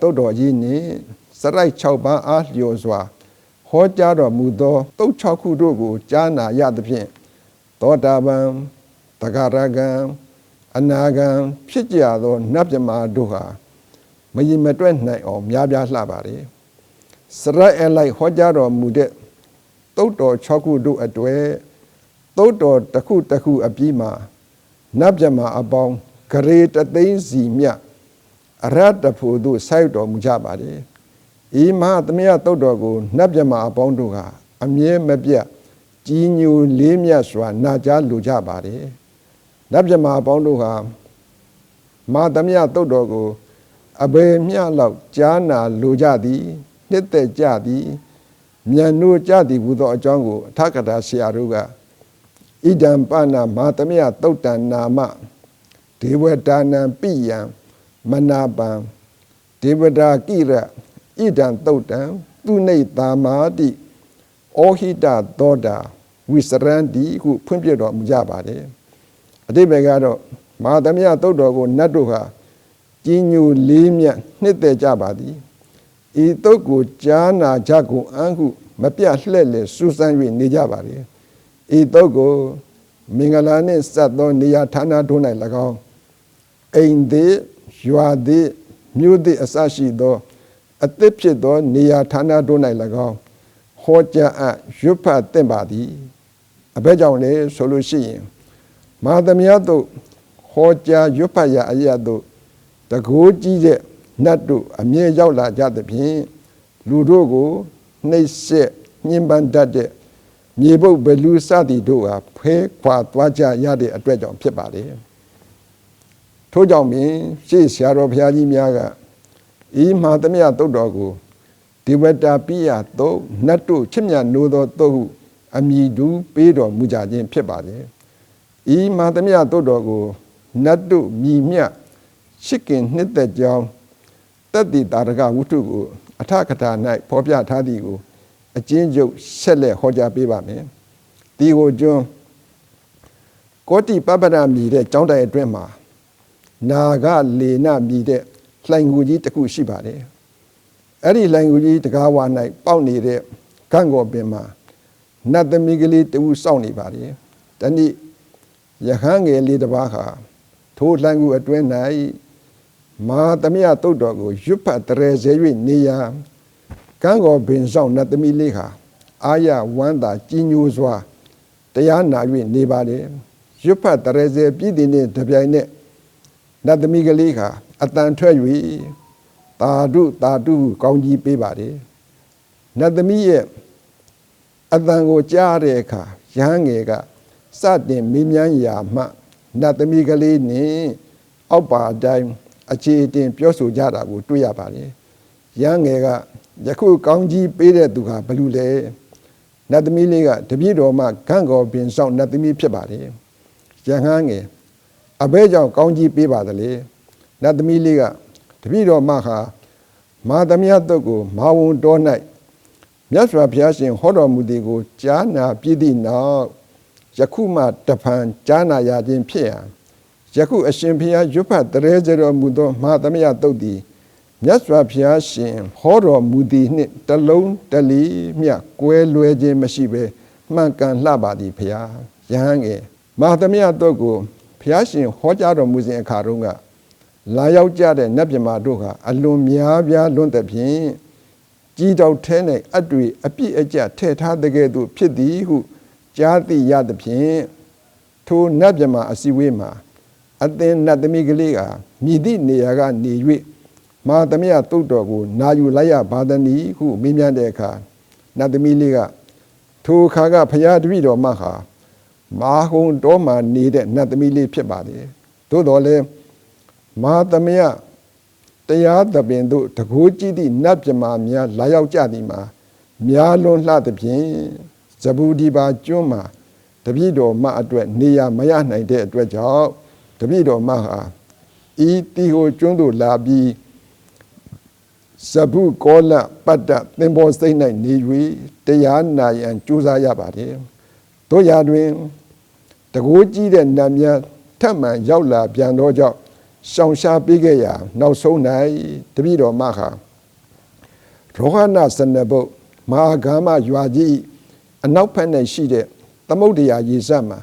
တုတ်တော်ကြီးနှင့်စရိုက်6ပန်းအားလျော်စွာဟောကြားတော်မူသောတုတ်6ခုတို့ကို ကြားနာရသဖြင့်သောတာပန်တဂရကံအနာကံဖြစ်ကြသောနတ်မြမာတို့ဟာမရင်မတွက်နိုင်အောင်များပြားလှပါလေစရိုက်အလိုက်ဟောကြားတော်မူတဲ့တုတ်တော်6ခုတို့အတွေ့တုတ်တော်တစ်ခုတစ်ခုအပြီးမှာနတ်မြမာအပေါင်းဂရေတသိန်းစီမြတ် အရတ္တဖို့တို့ဆိုက်တော်မူကြပါလေဤမဟာသမယတုတ်တော်ကိုနတ်မြမာအပေါင်းတို့ကအမြဲမပြတ်ကြီးညိုလေးမြတ်စွာနာကြားလိုကြပါတယ်နတ်မြမာအပေါင်းတို့ဟာမဟာသမယတုတ်တော်ကိုအဘယ်မျှလောက်ကြားနာလိုကြသည်နှစ်သက်ကြသည်မြန်နိုးကြသည်ဟူသောအကြောင်းကိုအထကထာဆရာတို့ကဣဒံပနာမဟာသမယတုတ်တန်နာမဒေဝတာနံပိယံ မနာပံဒေဝတာကိရဣဒံတုတ်တံသူနေတာမာတိဩဟိတသောတာဝိစရန္တိဟုဖွင့်ပြတော်မူကြပါတယ်အတိပ္ပယ်ကတော့မဟာသမယတုတ်တော်ကိုနတ်တို့ဟာကြီးညိုလေးမြတ်နှစ်သက်ကြပါသည်ဤတုတ်ကိုကြားနာကြကုန်အံ့ဟုမပြတ်လှဲ့လေစူးစမ်း၍နေကြပါလေဤတုတ်ကိုမင်္ဂလာနှင့်စပ်သောနေရာဌာနတို့၌၎င်းအိမ်သည် ရွာသည်မြို့သည်အစရှိသောအသစ်ဖြစ်သော နေရာဌာနတို့၌၎င်းဟောကြားအပ်ရွတ်ဖတ်သင့်ပါသည်အဘဲကြောင့်လေဆိုလို့ရှိရင်မဟာသမယတို့ဟောကြားရွတ်ဖတ်ရာအရာတို့တကိုးကြီးတဲ့နတ်တို့အမြဲရောက်လာကြသဖြင့်လူတို့ကိုနှိပ်စက်ညှဉ်းပန်းတတ်တဲ့မြေပုတ်ဘလူစသည်တို့ဟာဖဲခွာသွားကြရတဲ့အတွက်ကြောင့်ဖြစ်ပါလေ ထို့ကြောင့်ပင်ရှေ့ဆရာတော်ဘုရားကြီးများကဤမဟာသမယတုတ်တော်ကိုဒီဝတ္တာပိယတုတ်နတ်တို့ချစ်မြတ်နိုးသောတုတ်ဟုအမိတူပေးတော်မူကြခြင်းဖြစ်ပါလေဤမဟာသမယတုတ်တော်ကိုနတ်တို့မြည်မြတ်ရှစ်ကင်နှစ်သက်ကြောင်းတတ္တိတာရကဝုထုကိုအထကထာ၌ဖော်ပြထားသည်ကိုအကျဉ်းချုပ်ဆက်လက်ဟောကြားပေးပါမယ်ဒီကိုကျွန်းကောတိပပ္ပရမြည်တဲ့ကျောင်းတိုင်အတွင်းမှာ နာဂလေနမြည်တဲ့လှိုင်ကူကြီးတစ်ခုရှိပါတယ်အဲ့ဒီလှိုင်ကူကြီးတကားဝါ၌ပေါက်နေတဲ့ကန့်ကော်ပင်မှာနတ်သမီးကလေးတူစောင့်နေပါတယ်တနည်းယဟန်ငယ်လေးတစ်ပါးဟာထိုလှိုင်ကူအတွင်း၌မာသမယတုတ်တော်ကိုရွတ်ဖတ်တရေစေ၍နေရာကံကောပင်ဆောင်နတ်သမီးလေးဟာအာရဝမ်းသာကြီးညိုစွာတရားနာ၍နေပါလေရွတ်ဖတ်တရေစေပြည်တည်နေတပြိုင်နက် နတ်သမီးကလေးဟာအတန်ထွက်၍တာဓုတာဓုကောင်းကြီးပေးပါလေနတ်သမီးရဲ့အတန်ကိုကြားတဲ့အခါရဟန်းငယ်ကစတင်မေးမြန်းရာမှနတ်သမီးကလေးနဲ့အောက်ပါအတိုင်းအခြေအတင်ပြောဆိုကြတာကိုတွေ့ရပါတယ်။ရန်ငယ်ကယခုကောင်းကြီးပေးတဲ့သူဟာဘလူလဲနတ်သမီးလေးကတပြည့်တော်မှဂန့်ကော်ပင်ဆောင်နတ်သမီးဖြစ်ပါတယ်။ရန်ဟန်းငယ် အဘဲကြောင့်ကောင်းကြီးပေးပါသလေ။နတ်သမီးလေးကတပြည့်တော်မှဟာမာသမယတုတ်ကိုမာဝုံတော်၌မြတ်စွာဘုရားရှင်ဟောတော်မူသည်ကိုကြားနာပြည့်သည့်နောက်ယခုမှတဖန်ကြားနာရခြင်းဖြစ်ရန်ယခုအရှင်ဘုရားရွတ်ဖတ်တရေကြတော်မူသောမဟာသမယတုတ်သည်မြတ်စွာဘုရားရှင်ဟောတော်မူသည်နှင့်တလုံးတလီမြကွဲလွဲခြင်းမရှိဘဲမှန်ကန်လှပါသည်ဘုရားယဟန်ငယ်မဟာသမယတုတ်ကို ဘုရားရှင်ဟောကြားတော်မူစဉ်အခါတုန်းကလာရောက်ကြတဲ့နတ်မြမာတို့ဟာအလွန်များပြားလွန်းသဖြင့်ကြီးတောက်ထဲ၌အတွေ့အပြည့်အကျထဲ့ထားတဲ့ကဲ့သို့ဖြစ်သည်ဟုကြားသိရသဖြင့်ထိုနတ်မြမာအစည်းအဝေးမှာအသင်နတ်သမီးကလေးကမြည်သည့်နေရာကနေ၍မာသမယတုတ်တော်ကိုနာယူလိုက်ရပါသနည်းဟုမေးမြန်းတဲ့အခါနတ်သမီးလေးကထိုအခါကဖရာတပည့်တော်မဟာ မာဟုံတော်မှနေတဲ့နတ်သမီးလေးဖြစ်ပါတယ်သို့တော်လည်းမာသမယတရားသပင်တို့တကိုးကြည့်သည့်နတ်မြမာများလာရောက်ကြသည်မှာများလွန်လှသဖြင့်ဇဘူဒီပါကျွန်းမှာတပည့်တော်မအတွက်နေရမရနိုင်တဲ့အတွက်ကြောင့်တပည့်တော်မဟာဤတီဟိုကျွန်းတို့လာပြီးဇဗုကောလပတ္တသင်္ဘောစိတ်၌နေ၍တရားနာရန်ကြိုးစားရပါတယ်တို့ရာတွင် တကိုးကြီးတဲ့နတ်များထပ်မံရောက်လာပြန်သောကြောင့်ရှောင်ရှားပေးခဲ့ရာနောက်ဆုံး၌တပည့်တော်မဟာရောဟနာစနဘုတ်မဟာဂမရွာကြီးအနောက်ဖက်၌ရှိတဲ့သမုဒ္ဒရာရေစပ်မှာ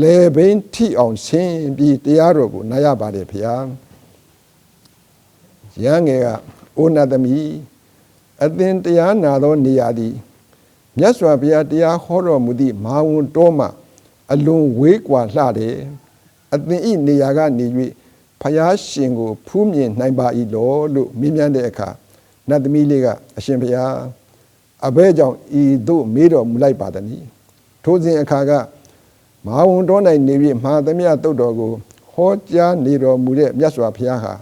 လေဘင်းထိအောင်ဆင်းပြီးတရားတော်ကိုနားရပါတယ်ဖေဟာရဟန်းငယ်ကအိုနာသမီးအသင်တရားနာသောနေရာသည်မြတ်စွာဘုရားတရားဟောတော်မူသည့်မဟာဝန်တော်မှာ အလွန်ဝေးကွာလှတယ်အသင်ဤနေရာကနေ၍ဖယားရှင်ကိုဖူးမြင်နိုင်ပါ၏လောလို့မြင်မြန်းတဲ့အခါနတ်သမီးလေးကအရှင်ဘုရားအဘဲကြောင့်ဤသို့မေးတော်မူလိုက်ပါသည်။ထိုစဉ်အခါကမဟာဝန်တော်၌နေပြီးမဟာသမယတုတ်တော်ကိုဟောကြားနေတော်မူတဲ့မြတ်စွာဘုရားဟာ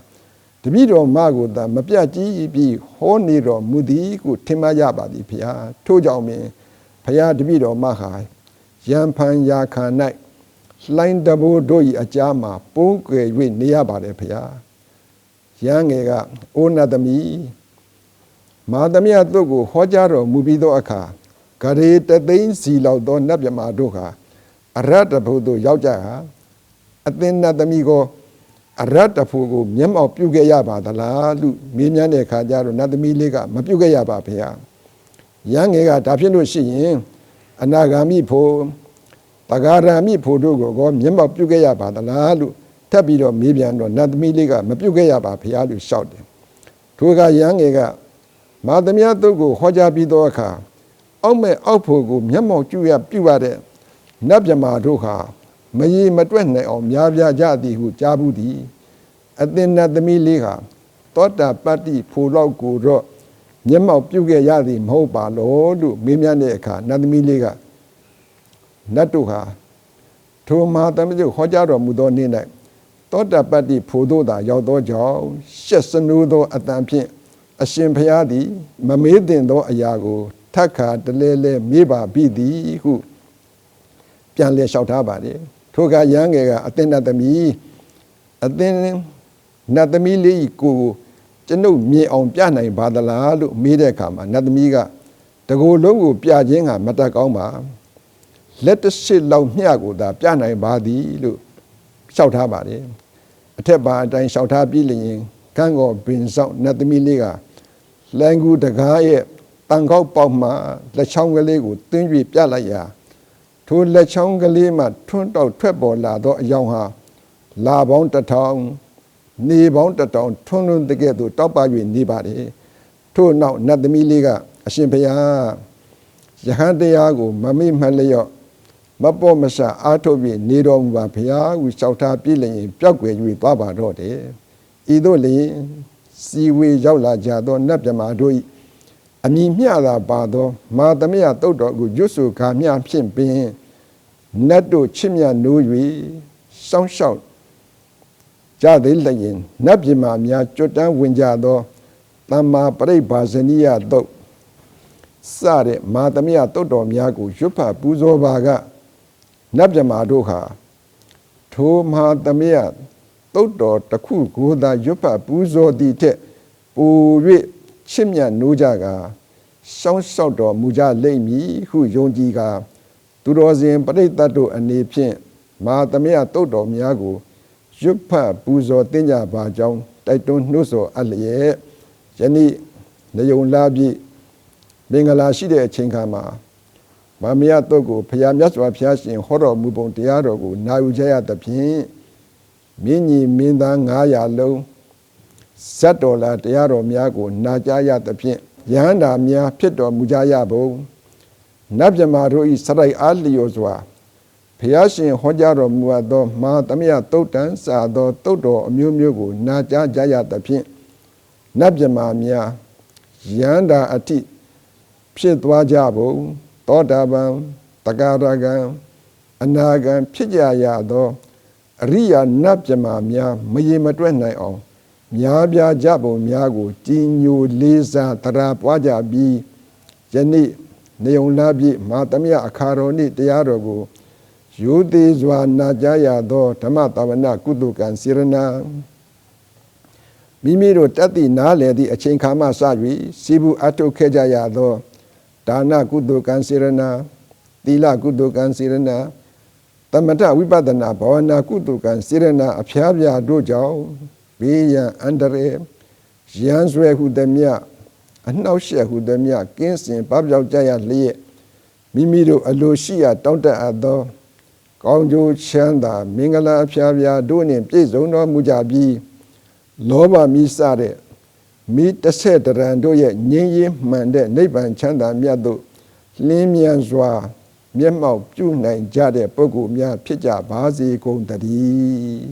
တပည့်တော်မကိုသာမပြတ်ကြီးပြီးဟောနေတော်မူသည်ကိုထင်မှတ်ရပါသည်ဘုရားထို့ကြောင့်ပင်ဘုရားတပည့်တော်မဟာ ယံဖန်ယာခန္၌လှိုင်းတဘိုးတို့၏အကြားမှာပုန်းကွယ်၍နေရပါတယ်ဘုရားရဟန်းငယ်ကအိုနတ်သမီးမာသမီးတို့ကိုဟောကြားတော်မူပြီးသောအခါဂရေတသိန်းစီလောက်သောနတ်မြမာတို့ဟာအရတ္တဘုသို့ရောက်ကြဟာအသင်နတ်သမီးကိုအရတ္တဖို့ကိုမျက်မှောက်ပြုခဲ့ရပါသလားလို့မေးမြန်းတဲ့အခါကျတော့နတ်သမီးလေးကမပြုခဲ့ရပါဗျာရဟန်းငယ်ကဒါဖြစ်လို့ရှိရင် အနာဂါမိဖို့တဂါရမိဖို့တို့ကိုကောမျက်မှောက်ပြုခဲ့ရပါသလားလို့ထပ်ပြီးတော့မေးပြန်တော့နတ်သမီးလေးကမပြုခဲ့ရပါဗျာလို့ရှောက်တယ်ထိုကရဟန်းငယ်ကမာသမီးတို့ကိုဟောကြားပြီးသောအခါအောက်မဲ့အောက်ဖို့ကိုမျက်မှောက်ပြုရပြုရတဲ့နတ်မြမာတို့ဟာမရေမတွက်နိုင်အောင်များပြားကြသည်ဟုကြားဘူးသည်အသင်္နသမီးလေးဟာသောတာပတ္တိဖိုလောက်ကိုတော့ မျက်မှောက်ပြုခဲ့ရသည်မဟုတ်ပါလို့လို့မေးမြန်းတဲ့အခါနတ်သမီးလေးကနတ်တို့ဟာထိုမဟာသမီးတို့ဟောကြားတော်မူသောနေ့၌သောတာပတ္တိဖိုတို့သာရောက်သောကြောင့်ရှက်စနူးသောအတန်ဖြင့်အရှင်ဘုရားသည် မမေးတင်သောအရာကိုထက်ခါတလဲလဲမေးပါပြီသည်ဟုပြန်လဲလျှောက်ထားပါတယ်ထိုကရဟန်းငယ်ကအသင်္နတ်သမီးအသင်နတ်သမီးလေးကိုကျွ န်ုပ်မြင်အောင်ပြနိုင်ပါသလားလို့မေးတဲ့အခါမှာနတ်သမီးကတကိုယ်လုံးကိုပြခြင်းကမတတ်ကောင်းပါလက်တစ်ရှစ်လောက်မျှကိုသာပြနိုင်ပါသည်လို့လျှောက်ထားပါတယ်အထက်ပါအတိုင်းလျှောက်ထားပြီးလျင်ကန်းကောပင်ဆောင်နတ်သမီးလေးကလန်ကူတကားရဲ့တန်ခေါက်ပေါက်မှလက်ချောင်းကလေးကိုတွင်း၍ပြလိုက်ရာထိုလက်ချောင်းကလေးမှထွန်းတောက်ထွက်ပေါ်လာသောအယောင်ဟာလာပေါင်းတစ်ထောင် နေပေါင်းတစ်ထောင်ထွန်းလွန်းတကဲ့သို့တောက်ပ၍နေပါတယ်ထို့နောက်နတ်သမီးလေးကအရှင်ဘုရားယဟန်တရားကိုမမေ့မှတ်လျော့မပေါ်မဆအားထုတ်ပြီးနေတော်မူပါဘုရားဟုလျှောက်ထားပြည့်လျင်ပျောက်ွယ်၍သွားပါတော့တယ်ဤသို့လျင်စီဝေရောက်လာကြသောနတ်မြမာတို့၏အမိမျှသာပါသော မာသမယတုတ်တော်ကိုရွတ်ဆိုကာမျှဖြင့်ပင်နတ်တို့ချစ်မြတ်နိုး၍စောင်းရှောက် ကြသေးလျင်နတ်ပြည်မှာများကြွတန်းဝင်ကြသောတမ္မာပရိဘာဇနိယတုတ်စတဲ့မာသမယတုတ်တော်များကိုရွတ်ဖတ်ပူဇော်ပါကနတ်ပြည်မှာတို့ဟာထိုမာသမယတုတ်တော်တစ်ခုကိုသာရွတ်ဖတ်ပူဇော်သည့်ထက်ပို၍ချစ်မြတ်နိုးကြကရှောင်းလျှောက်တော်မူကြလိမ့်မည်ဟုယုံကြည်ကာသူတော်စင်ပရိသတ်တို့အနေဖြင့်မာသမယတုတ်တော်များကို ရွတ်ဖတ်ပူဇော်တင်ကြပါကြောင်းတိုက်တွန်းနှိုးဆော်အပ်လျက်ယနေ့နေုံလာပြည့်မင်္ဂလာရှိတဲ့အချိန်ခါမှာမမယတုတ်ကိုဖရာမြတ်စွာဘုရားရှင်ဟောတော်မူပုံတရားတော်ကိုနာယူကြရသဖြင့်မြင့်ကြီးမင်းသား900လုံးဇတ်တော်လာတရားတော်များကို နာကြားရသဖြင့်ယဟန္တာများဖြစ်တော်မူကြရပုံနတ်မြမာတို့ဤစရိုက်အားလျော်စွာ ဘုရားရှင်ဟောကြားတော်မူသောမဟာသမယတုတ်တန်စာသောတုတ်တော်အမျိုးမျိုးကိုနာကြားကြရသဖြင့်နတ်မြမာများယန္တာအထိဖြစ်သွားကြပုံသောတာပန်တဂရကံအနာဂံဖြစ်ကြရသောအရိယာနတ်မြမာများမရေမတွက်နိုင်အောင်များပြားကြပုံများကိုကြီးညိုလေးစားတရာပွားကြပြီးယနေ့နေုံလာပြည့်မာသမယအခါတော်နှင့်တရားတော်ကို ယူသေးစွာနာကြားရသောဓမ္မတဝနာကုသကံစေရနာမိမိတို့တတ်သိနားလည်သည့်အချိန်ခါမှစ၍စီဘူးအထုတ်ခဲ့ကြရသောဒါနကုသကံစေရနာသီလကုသကံစေရနာသမထဝိပဿနာဘာဝနာကုတုကံစေရနာအဖျားပြာတို့ကြောင့်ဘေးရန်အန္တရာယ်ရန်ဆွဲဟုသည်မြအနှောက်အယှက်ဟုသည်မြကင်းစင်ပပျောက်ကြရလျက်မိမိတို့အလိုရှိရာတောင့်တအပ်သော ကောင်းကျိုးချမ်းသာမင်္ဂလာအဖျားပြာတို့နှင့်ပြည့်စုံတော်မူကြပြီးလောဘမိစတဲ့မိတစ်ဆက်တရံတို့ရဲ့ငြင်းရင်မှန်တဲ့နိဗ္ဗာန်ချမ်းသာမြတ်သို့လင်းမြန်စွာ မျက်မှောက်ပြုနိုင်ကြတဲ့ပုဂ္ဂိုလ်များဖြစ်ကြပါစေကုန်သတည်း